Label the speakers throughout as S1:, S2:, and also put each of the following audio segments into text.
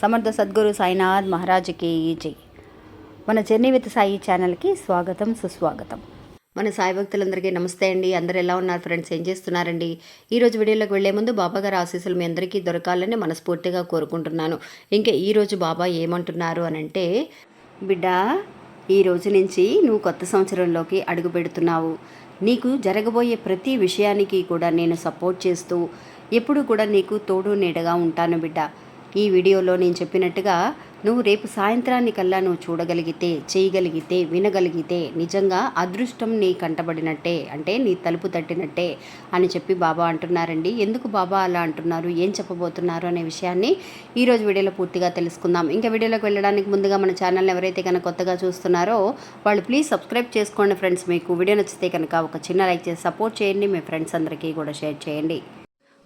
S1: సమర్థ సద్గురు సాయినాథ్ మహారాజ్కి జై. మన జర్నీ విత్ సాయి ఛానల్కి స్వాగతం సుస్వాగతం. మన సాయి భక్తులందరికీ నమస్తే అండి. అందరు ఎలా ఉన్నారు ఫ్రెండ్స్? ఏం చేస్తున్నారండి? ఈ రోజు వీడియోలోకి వెళ్ళే ముందు బాబా గారి ఆశీస్సులు మీ అందరికీ దొరకాలని మనస్ఫూర్తిగా కోరుకుంటున్నాను. ఇంకా ఈ రోజు బాబా ఏమంటున్నారు అని అంటే బిడ్డ ఈ రోజు నుంచి నువ్వు కొత్త సంవత్సరంలోకి అడుగు పెడుతున్నావు. నీకు జరగబోయే ప్రతి విషయానికి కూడా నేను సపోర్ట్ చేస్తూ ఎప్పుడు కూడా నీకు తోడు నీడగా ఉంటాను బిడ్డ. ఈ వీడియోలో నేను చెప్పినట్టుగా నువ్వు రేపు సాయంత్రానికల్లా నువ్వు చూడగలిగితే చేయగలిగితే వినగలిగితే నిజంగా అదృష్టం నీ కంటబడినట్టే అంటే నీ తలుపు తట్టినట్టే అని చెప్పి బాబా అంటున్నారండి. ఎందుకు బాబా అలా అంటున్నారు? ఏం చెప్పబోతున్నారు అనే విషయాన్ని ఈరోజు వీడియోలో పూర్తిగా తెలుసుకుందాం. ఇంకా వీడియోలోకి వెళ్ళడానికి ముందుగా మన ఛానల్ని ఎవరైతే కనుక కొత్తగా చూస్తున్నారో వాళ్ళు ప్లీజ్ సబ్స్క్రైబ్ చేసుకోండి ఫ్రెండ్స్. మీకు వీడియో నచ్చితే కనుక ఒక చిన్న లైక్ చేసి సపోర్ట్ చేయండి. మీ ఫ్రెండ్స్ అందరికీ కూడా షేర్ చేయండి.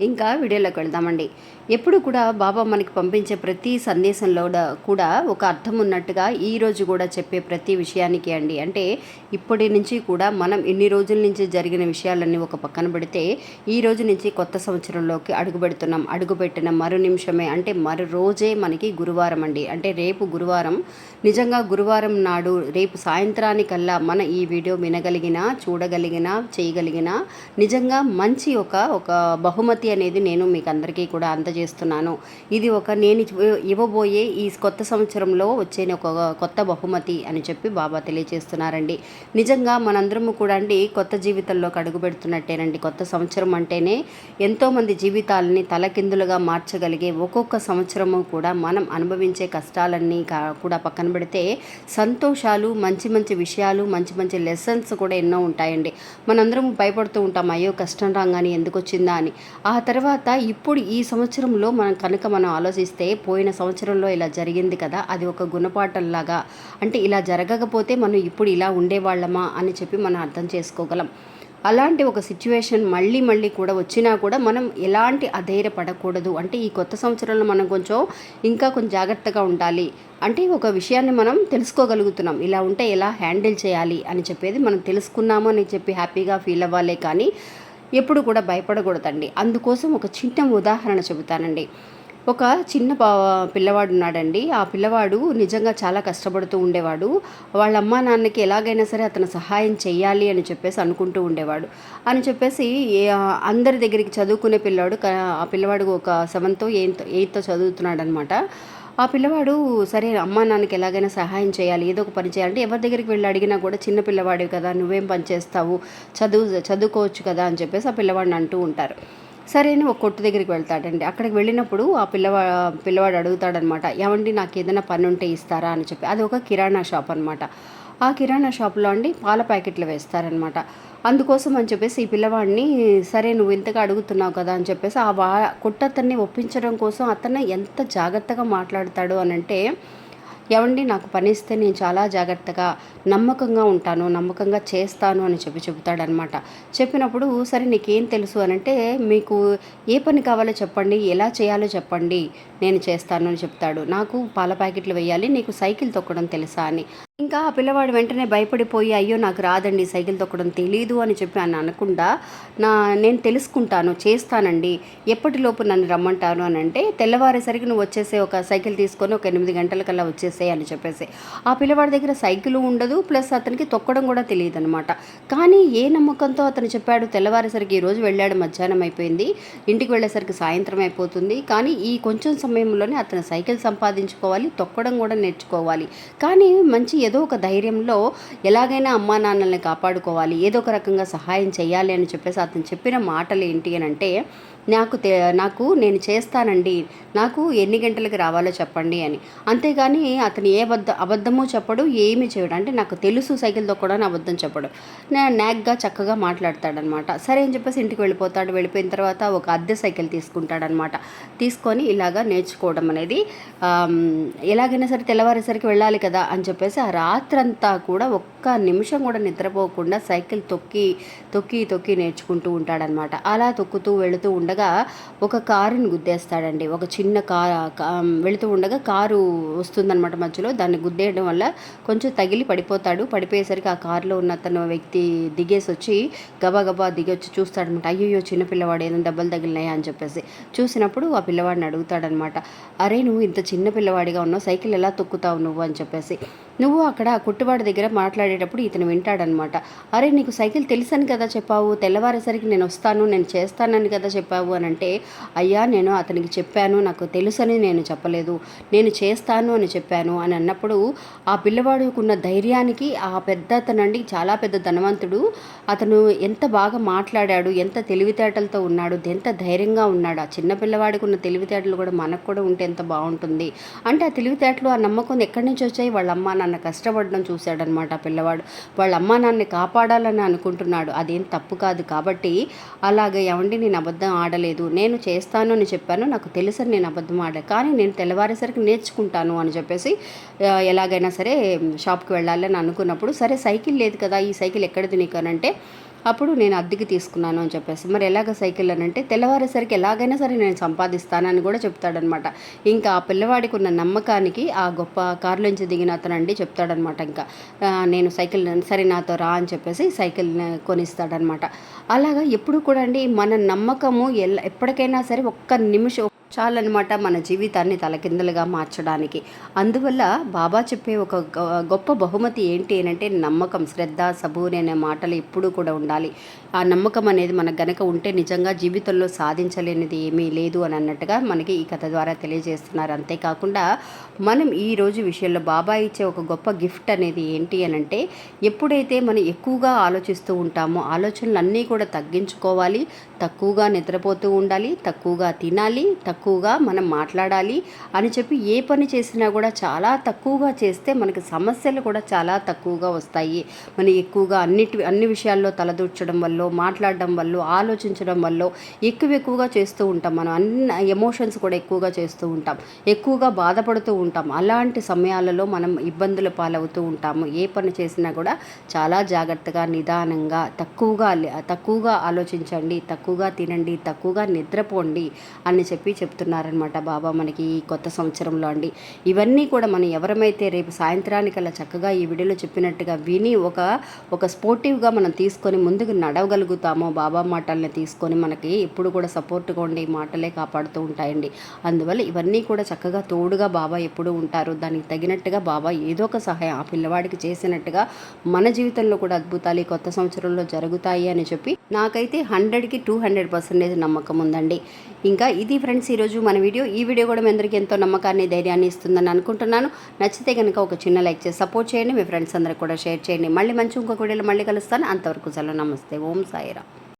S1: ఇంకా వీడియోలోకి వెళ్దామండి. ఎప్పుడు కూడా బాబా మనకి పంపించే ప్రతి సందేశంలో కూడా ఒక అర్థం ఉన్నట్టుగా ఈ రోజు కూడా చెప్పే ప్రతి విషయానికి అండి. అంటే ఇప్పటి నుంచి కూడా మనం ఇన్ని రోజుల నుంచి జరిగిన విషయాలన్నీ ఒక పక్కన పెడితే ఈ రోజు నుంచి కొత్త సంవత్సరంలోకి అడుగు పెడుతున్నాం అడుగు మరు నిమిషమే అంటే మరు రోజే మనకి గురువారం అండి. అంటే రేపు గురువారం నిజంగా గురువారం నాడు రేపు సాయంత్రానికల్లా మన ఈ వీడియో వినగలిగిన చూడగలిగిన చేయగలిగిన నిజంగా మంచి ఒక ఒక బహుమతి అనేది నేను మీకు అందరికీ కూడా అందజేస్తున్నాను. ఇది ఒక నేను ఇవ్వబోయే ఈ కొత్త సంవత్సరంలో వచ్చే ఒక కొత్త బహుమతి అని చెప్పి బాబా తెలియజేస్తున్నారండి. నిజంగా మనందరము కూడా అండి కొత్త జీవితంలోకి అడుగు పెడుతున్నట్టేనండి కొత్త సంవత్సరం అంటేనే ఎంతోమంది జీవితాలని తలకిందులుగా మార్చగలిగే ఒక్కొక్క సంవత్సరము కూడా మనం అనుభవించే కష్టాలన్నీ కా- కూడా పక్కన పెడితే సంతోషాలు మంచి మంచి విషయాలు మంచి మంచి లెసన్స్ కూడా ఎన్నో ఉంటాయండి. మనందరం భయపడుతూ ఉంటాం. అయ్యో కష్టం రాగానే ఎందుకు వచ్చిందా అని. ఆ తర్వాత ఇప్పుడు ఈ సంవత్సరంలో మనం కనుక మనం ఆలోచిస్తే పోయిన సంవత్సరంలో ఇలా జరిగింది కదా అది ఒక గుణపాఠంలాగా. అంటే ఇలా జరగకపోతే మనం ఇప్పుడు ఇలా ఉండేవాళ్ళమా అని చెప్పి మనం అర్థం చేసుకోగలం. అలాంటి ఒక సిచ్యువేషన్ మళ్ళీ మళ్ళీ కూడా వచ్చినా కూడా మనం ఎలాంటి అధైర్యపడకూడదు. అంటే ఈ కొత్త సంవత్సరంలో మనం కొంచెం ఇంకా కొంచెం జాగ్రత్తగా ఉండాలి. అంటే ఒక విషయాన్ని మనం తెలుసుకోగలుగుతున్నాం. ఇలా ఉంటే ఎలా హ్యాండిల్ చేయాలి అని చెప్పేది మనం తెలుసుకున్నాము అని చెప్పి హ్యాపీగా ఫీల్ అవ్వాలే కానీ ఎప్పుడు కూడా భయపడకూడదండి. అందుకోసం ఒక చిన్న ఉదాహరణ చెబుతానండి. ఒక చిన్న పా పిల్లవాడు ఉన్నాడండి ఆ పిల్లవాడు నిజంగా చాలా కష్టపడుతూ ఉండేవాడు. వాళ్ళ అమ్మా నాన్నకి ఎలాగైనా సరే అతను సహాయం చేయాలి అని చెప్పేసి అనుకుంటూ ఉండేవాడు. అని చెప్పేసి అందరి దగ్గరికి చదువుకునే పిల్లవాడు ఆ పిల్లవాడు ఒక సెవెంత్ ఎయిత్ ఎయిత్ చదువుతున్నాడు అనమాట ఆ పిల్లవాడు సరే అమ్మా నాన్నకి ఎలాగైనా సహాయం చేయాలి ఏదో ఒక పని చేయాలంటే ఎవరి దగ్గరికి వెళ్ళి అడిగినా కూడా చిన్న పిల్లవాడివి కదా నువ్వేం పని చేస్తావు చదువు చదువుకోవచ్చు కదా అని చెప్పేసి ఆ పిల్లవాడిని అంటూ ఉంటారు. సరే అని ఒక కొట్టు దగ్గరికి వెళ్తాడండి. అక్కడికి వెళ్ళినప్పుడు ఆ పిల్లవా పిల్లవాడు అడుగుతాడనమాట ఏమండి నాకు ఏదైనా పని ఉంటే ఇస్తారా? అని చెప్పి. అది ఒక కిరాణా షాప్ అనమాట ఆ కిరాణా షాప్లో అండి పాల ప్యాకెట్లు వేస్తారనమాట అందుకోసం అని చెప్పేసి ఈ పిల్లవాడిని సరే నువ్వు ఇంతగా అడుగుతున్నావు కదా అని చెప్పేసి ఆ వా కొట్టతన్ని ఒప్పించడం కోసం అతను ఎంత జాగ్రత్తగా మాట్లాడతాడు అని అంటే ఎవండి నాకు పనిస్తే నేను చాలా జాగ్రత్తగా నమ్మకంగా ఉంటాను నమ్మకంగా చేస్తాను అని చెప్పి చెబుతాడనమాట చెప్పినప్పుడు సరే నీకేం తెలుసు అని అంటే మీకు ఏ పని కావాలో చెప్పండి ఎలా చేయాలో చెప్పండి నేను చేస్తాను అని చెప్తాడు. నాకు పాల ప్యాకెట్లు వేయాలి నీకు సైకిల్ తొక్కడం తెలుసా అని. ఇంకా ఆ పిల్లవాడు వెంటనే భయపడిపోయి అయ్యో నాకు రాదండి సైకిల్ తొక్కడం తెలీదు అని చెప్పి అని అనకుండా నా నేను తెలుసుకుంటాను చేస్తానండి ఎప్పటిలోపు నన్ను రమ్మంటాను అని అంటే తెల్లవారేసరికి నువ్వు వచ్చేసే ఒక సైకిల్ తీసుకొని ఒక ఎనిమిది గంటలకల్లా వచ్చేసే అని చెప్పేసి. ఆ పిల్లవాడి దగ్గర సైకిల్ ఉండదు ప్లస్ అతనికి తొక్కడం కూడా తెలియదు అనమాట కానీ ఏ నమ్మకంతో అతను చెప్పాడు తెల్లవారేసరికి ఈ రోజు వెళ్ళాడు మధ్యాహ్నం అయిపోయింది ఇంటికి వెళ్ళేసరికి సాయంత్రం అయిపోతుంది కానీ ఈ కొంచెం సమయంలోనే అతను సైకిల్ సంపాదించుకోవాలి తొక్కడం కూడా నేర్చుకోవాలి కానీ మంచి ఏదో ఒక ధైర్యంలో ఎలాగైనా అమ్మా నాన్నల్ని కాపాడుకోవాలి ఏదో ఒక రకంగా సహాయం చేయాలి అని చెప్పేసి అతను చెప్పిన మాటలు ఏంటి అని అంటే నాకు నాకు నేను చేస్తానండి నాకు ఎన్ని గంటలకు రావాలో చెప్పండి అని. అంతేగాని అతను ఏ అబద్ధ అబద్ధమో చెప్పడు ఏమి చేయడు. అంటే నాకు తెలుసు సైకిల్ తొక్కడని అబద్ధం చెప్పడు. నా- నాగ్గా చక్కగా మాట్లాడతాడనమాట. సరే అని చెప్పేసి ఇంటికి వెళ్ళిపోతాడు. వెళ్ళిపోయిన తర్వాత ఒక అద్దె సైకిల్ తీసుకుంటాడనమాట. తీసుకొని ఇలాగా నేర్చుకోవడం అనేది ఎలాగైనా సరే తెల్లవారేసరికి వెళ్ళాలి కదా అని చెప్పేసి ఆ రాత్రంతా కూడా ఒక్క నిమిషం కూడా నిద్రపోకుండా సైకిల్ తొక్కి తొక్కి తొక్కి నేర్చుకుంటూ ఉంటాడనమాట అలా తొక్కుతూ వెళుతూ ఉండగా ఒక కారుని గుద్దేస్తాడండి. ఒక చిన్న కారు వెళుతూ ఉండగా కారు వస్తుందన్నమాట మధ్యలో. దాన్ని గుద్దేయడం వల్ల కొంచెం తగిలి పడిపోతాడు. పడిపోయేసరికి ఆ కారులో ఉన్న అతను వ్యక్తి దిగేసి వచ్చి గబాగబా దిగొచ్చి చూస్తాడనమాట అయ్యో చిన్న పిల్లవాడు ఏదైనా దెబ్బలు తగిలినాయా అని చెప్పేసి. చూసినప్పుడు ఆ పిల్లవాడిని అడుగుతాడనమాట అరే నువ్వు ఇంత చిన్న పిల్లవాడిగా ఉన్నావు. సైకిల్ ఎలా తొక్కుతావు నువ్వు? అని చెప్పేసి. నువ్వు అక్కడ కుట్టుబాటు దగ్గర మాట్లాడేటప్పుడు ఇతను వింటాడనమాట. అరే నీకు సైకిల్ తెలుసని కదా చెప్పావు. తెల్లవారేసరికి నేను వస్తాను నేను చేస్తానని కదా చెప్పావు అని అంటే అయ్యా నేను అతనికి చెప్పాను నాకు తెలుసని నేను చెప్పలేదు. నేను చేస్తాను అని చెప్పాను అని అన్నప్పుడు ఆ పిల్లవాడుకున్న ధైర్యానికి ఆ పెద్ద అతనండి చాలా పెద్ద ధనవంతుడు అతను ఎంత బాగా మాట్లాడాడు ఎంత తెలివితేటలతో ఉన్నాడు ఎంత ధైర్యంగా ఉన్నాడు ఆ చిన్న పిల్లవాడికి ఉన్న తెలివితేటలు కూడా మనకు కూడా ఉంటే ఎంత బాగుంటుంది. అంటే ఆ తెలివితేటలు ఆ నమ్మకం ఎక్కడి నుంచి వచ్చాయి? వాళ్ళ అమ్మ నాన్న కష్టపడడం చూశాడనమాట పిల్లవాడు. వాళ్ళ అమ్మ నాన్నని కాపాడాలని అనుకుంటున్నాడు. అదేం తప్పు కాదు కాబట్టి అలాగే ఏమండి నేను అబద్ధం ఆడలేదు. నేను చేస్తాను అని చెప్పాను. నాకు తెలుసని నేను అబద్ధం ఆడా కానీ నేను తెల్లవారేసరికి నేర్చుకుంటాను అని చెప్పేసి ఎలాగైనా సరే షాప్కి వెళ్ళాలని అనుకున్నప్పుడు సరే సైకిల్ లేదు కదా ఈ సైకిల్ ఎక్కడది నీకు అని అంటే అప్పుడు నేను అద్దెకి తీసుకున్నాను అని చెప్పేసి. మరి ఎలాగ సైకిల్ అని అంటే తెల్లవారేసరికి ఎలాగైనా సరే నేను సంపాదిస్తానని కూడా చెప్తాడనమాట. ఇంకా ఆ పిల్లవాడికి ఉన్న నమ్మకానికి ఆ గొప్ప కారులోంచి దిగిన అతనండి చెప్తాడనమాట ఇంకా. నేను సైకిల్ సరే నాతో రా అని చెప్పేసి సైకిల్ కొనిస్తాడనమాట. అలాగా ఎప్పుడు కూడా అండి మన నమ్మకము ఎల్ల ఎప్పటికైనా సరే ఒక్క నిమిషం చాలన్నమాట మన జీవితాన్ని తలకిందలుగా మార్చడానికి. అందువల్ల బాబా చెప్పే ఒక గొప్ప బహుమతి ఏంటి అని అంటే నమ్మకం శ్రద్ధ సబూరి అనే మాటలు ఎప్పుడూ కూడా ఉండాలి. ఆ నమ్మకం అనేది మనకు గనక ఉంటే నిజంగా జీవితంలో సాధించలేనిది ఏమీ లేదు అని అన్నట్టుగా మనకి ఈ కథ ద్వారా తెలియజేస్తున్నారు. అంతేకాకుండా మనం ఈ రోజు విషయంలో బాబా ఇచ్చే ఒక గొప్ప గిఫ్ట్ అనేది ఏంటి అని అంటే ఎప్పుడైతే మనం ఎక్కువగా ఆలోచిస్తూ ఉంటామో ఆలోచనలు అన్నీ కూడా తగ్గించుకోవాలి. తక్కువగా నిద్రపోతూ ఉండాలి తక్కువగా తినాలి తక్కువగా మనం మాట్లాడాలి అని చెప్పి ఏ పని చేసినా కూడా చాలా తక్కువగా చేస్తే మనకి సమస్యలు కూడా చాలా తక్కువగా వస్తాయి. మనం ఎక్కువగా అన్నిటి అన్ని విషయాల్లో తలదూర్చడం వల్ల మాట్లాడడం వల్ల ఆలోచించడం వల్ల ఎక్కువ ఎక్కువగా చేస్తూ ఉంటాం. మనం అన్ని ఎమోషన్స్ కూడా ఎక్కువగా చేస్తూ ఉంటాం. ఎక్కువగా బాధపడుతూ ఉంటాం. అలాంటి సమయాలలో మనం ఇబ్బందుల పాలవుతూ ఉంటాము. ఏ పని చేసినా కూడా చాలా జాగ్రత్తగా నిదానంగా తక్కువగా తక్కువగా ఆలోచించండి తక్కువగా తినండి తక్కువగా నిద్రపోండి అని చెప్పి చెప్తున్నారనమాట బాబా మనకి ఈ కొత్త సంవత్సరంలో అండి. ఇవన్నీ కూడా మనం ఎవరమైతే రేపు సాయంత్రానికల్లా చక్కగా ఈ వీడియోలో చెప్పినట్టుగా విని ఒక ఒక స్పోర్టివ్గా మనం తీసుకొని ముందుకు నడవగలుగుతామో బాబా మాటల్ని తీసుకొని మనకి ఎప్పుడు కూడా సపోర్ట్గా ఉండే మాటలే కాపాడుతూ ఉంటాయండి. అందువల్ల ఇవన్నీ కూడా చక్కగా తోడుగా బాబా ఎప్పుడూ ఉంటారు దానికి తగినట్టుగా బాబా ఏదో ఒక సహాయం ఆ పిల్లవాడికి చేసినట్టుగా మన జీవితంలో కూడా అద్భుతాలు ఈ కొత్త సంవత్సరంలో జరుగుతాయి అని చెప్పి నాకైతే హండ్రెడ్కి టూ హండ్రెడ్ పర్సెంటేజ్ నమ్మకం ఉందండి. ఇంకా ఇది ఫ్రెండ్స్ ఈరోజు మన వీడియో ఈ వీడియో కూడా మీ అందరికీ ఎంతో నమ్మకాన్ని ధైర్యాన్ని ఇస్తుందని అనుకుంటున్నాను. నచ్చితే కనుక ఒక చిన్న లైక్ చేసి సపోర్ట్ చేయండి. మీ ఫ్రెండ్స్ అందరికి కూడా షేర్ చేయండి. మళ్ళీ మంచి ఇంకొక వీడియోలో మళ్ళీ కలుస్తాను. అంతవరకు సెలవు. నమస్తే. ఓం సాయిరా